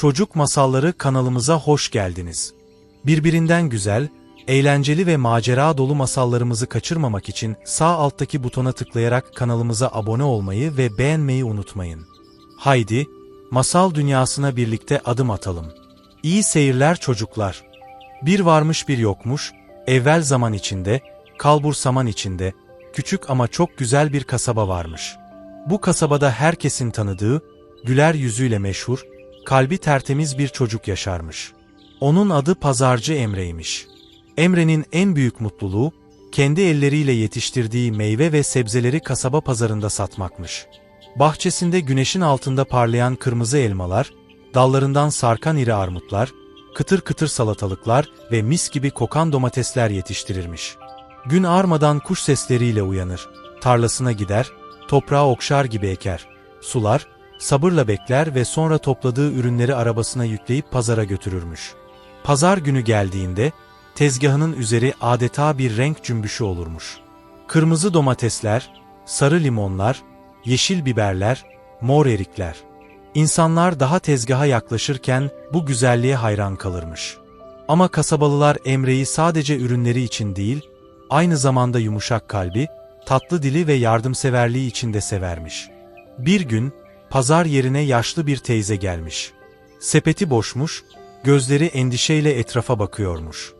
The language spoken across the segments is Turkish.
Çocuk Masalları kanalımıza hoş geldiniz. Birbirinden güzel, eğlenceli ve macera dolu masallarımızı kaçırmamak için sağ alttaki butona tıklayarak kanalımıza abone olmayı ve beğenmeyi unutmayın. Haydi, masal dünyasına birlikte adım atalım. İyi seyirler çocuklar. Bir varmış bir yokmuş, evvel zaman içinde, kalbur saman içinde, küçük ama çok güzel bir kasaba varmış. Bu kasabada herkesin tanıdığı, güler yüzüyle meşhur, kalbi tertemiz bir çocuk yaşarmış. Onun adı Pazarcı Emre'ymiş. Emre'nin en büyük mutluluğu, kendi elleriyle yetiştirdiği meyve ve sebzeleri kasaba pazarında satmakmış. Bahçesinde güneşin altında parlayan kırmızı elmalar, dallarından sarkan iri armutlar, kıtır kıtır salatalıklar ve mis gibi kokan domatesler yetiştirirmiş. Gün ağarmadan kuş sesleriyle uyanır, tarlasına gider, toprağı okşar gibi eker, sular, sabırla bekler ve sonra topladığı ürünleri arabasına yükleyip pazara götürürmüş. Pazar günü geldiğinde, tezgahının üzeri adeta bir renk cümbüşü olurmuş. Kırmızı domatesler, sarı limonlar, yeşil biberler, mor erikler. İnsanlar daha tezgaha yaklaşırken bu güzelliğe hayran kalırmış. Ama kasabalılar Emre'yi sadece ürünleri için değil, aynı zamanda yumuşak kalbi, tatlı dili ve yardımseverliği için de severmiş. Bir gün, pazar yerine yaşlı bir teyze gelmiş. Sepeti boşmuş, gözleri endişeyle etrafa bakıyormuş.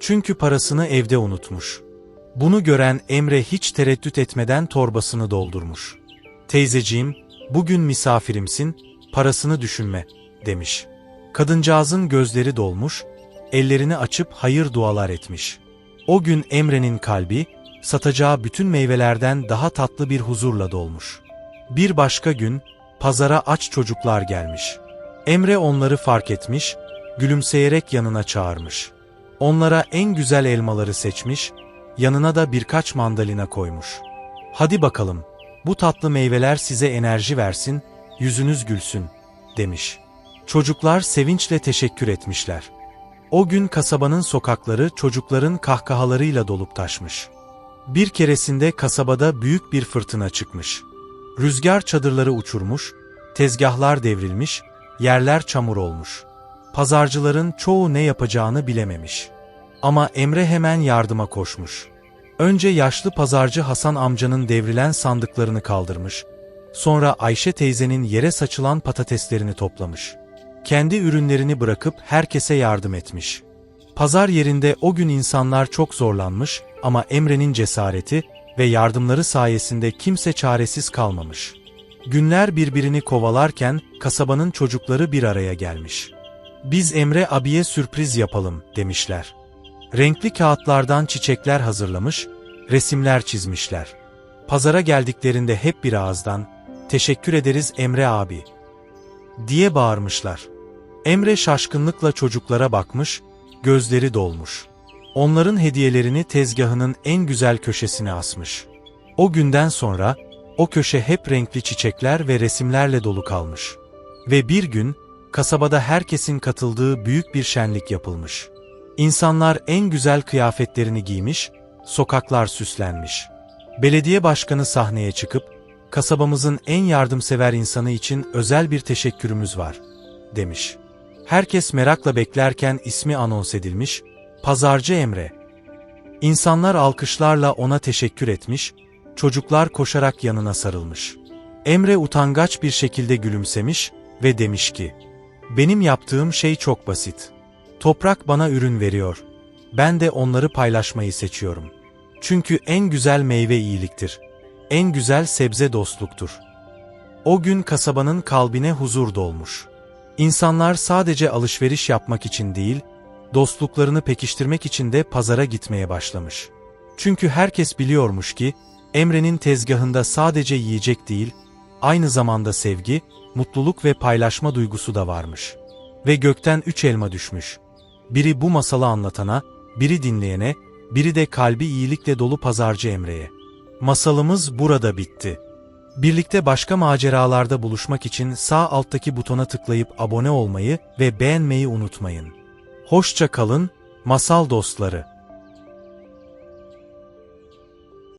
Çünkü parasını evde unutmuş. Bunu gören Emre hiç tereddüt etmeden torbasını doldurmuş. Teyzeciğim, bugün misafirimsin, parasını düşünme, demiş. Kadıncağızın gözleri dolmuş, ellerini açıp hayır dualar etmiş. O gün Emre'nin kalbi, satacağı bütün meyvelerden daha tatlı bir huzurla dolmuş. Bir başka gün, pazara aç çocuklar gelmiş. Emre onları fark etmiş, gülümseyerek yanına çağırmış. Onlara en güzel elmaları seçmiş, yanına da birkaç mandalina koymuş. Hadi bakalım, bu tatlı meyveler size enerji versin, yüzünüz gülsün, demiş. Çocuklar sevinçle teşekkür etmişler. O gün kasabanın sokakları çocukların kahkahalarıyla dolup taşmış. Bir keresinde kasabada büyük bir fırtına çıkmış. Rüzgar çadırları uçurmuş, tezgahlar devrilmiş, yerler çamur olmuş. Pazarcıların çoğu ne yapacağını bilememiş. Ama Emre hemen yardıma koşmuş. Önce yaşlı pazarcı Hasan amcanın devrilen sandıklarını kaldırmış. Sonra Ayşe teyzenin yere saçılan patateslerini toplamış. Kendi ürünlerini bırakıp herkese yardım etmiş. Pazar yerinde o gün insanlar çok zorlanmış ama Emre'nin cesareti ve yardımları sayesinde kimse çaresiz kalmamış. Günler birbirini kovalarken kasabanın çocukları bir araya gelmiş. Biz Emre abiye sürpriz yapalım demişler. Renkli kağıtlardan çiçekler hazırlamış, resimler çizmişler. Pazara geldiklerinde hep bir ağızdan, teşekkür ederiz Emre abi, diye bağırmışlar. Emre şaşkınlıkla çocuklara bakmış, gözleri dolmuş. Onların hediyelerini tezgahının en güzel köşesine asmış. O günden sonra, o köşe hep renkli çiçekler ve resimlerle dolu kalmış. Ve bir gün, kasabada herkesin katıldığı büyük bir şenlik yapılmış. İnsanlar en güzel kıyafetlerini giymiş, sokaklar süslenmiş. Belediye başkanı sahneye çıkıp, kasabamızın en yardımsever insanı için özel bir teşekkürümüz var, demiş. Herkes merakla beklerken ismi anons edilmiş, Pazarcı Emre. İnsanlar alkışlarla ona teşekkür etmiş, çocuklar koşarak yanına sarılmış. Emre utangaç bir şekilde gülümsemiş ve demiş ki, benim yaptığım şey çok basit. Toprak bana ürün veriyor. Ben de onları paylaşmayı seçiyorum. Çünkü en güzel meyve iyiliktir. En güzel sebze dostluktur. O gün kasabanın kalbine huzur dolmuş. İnsanlar sadece alışveriş yapmak için değil, dostluklarını pekiştirmek için de pazara gitmeye başlamış. Çünkü herkes biliyormuş ki, Emre'nin tezgahında sadece yiyecek değil, aynı zamanda sevgi, mutluluk ve paylaşma duygusu da varmış. Ve gökten üç elma düşmüş. Biri bu masalı anlatana, biri dinleyene, biri de kalbi iyilikle dolu pazarcı Emre'ye. Masalımız burada bitti. Birlikte başka maceralarda buluşmak için sağ alttaki butona tıklayıp abone olmayı ve beğenmeyi unutmayın. Hoşça kalın, masal dostları.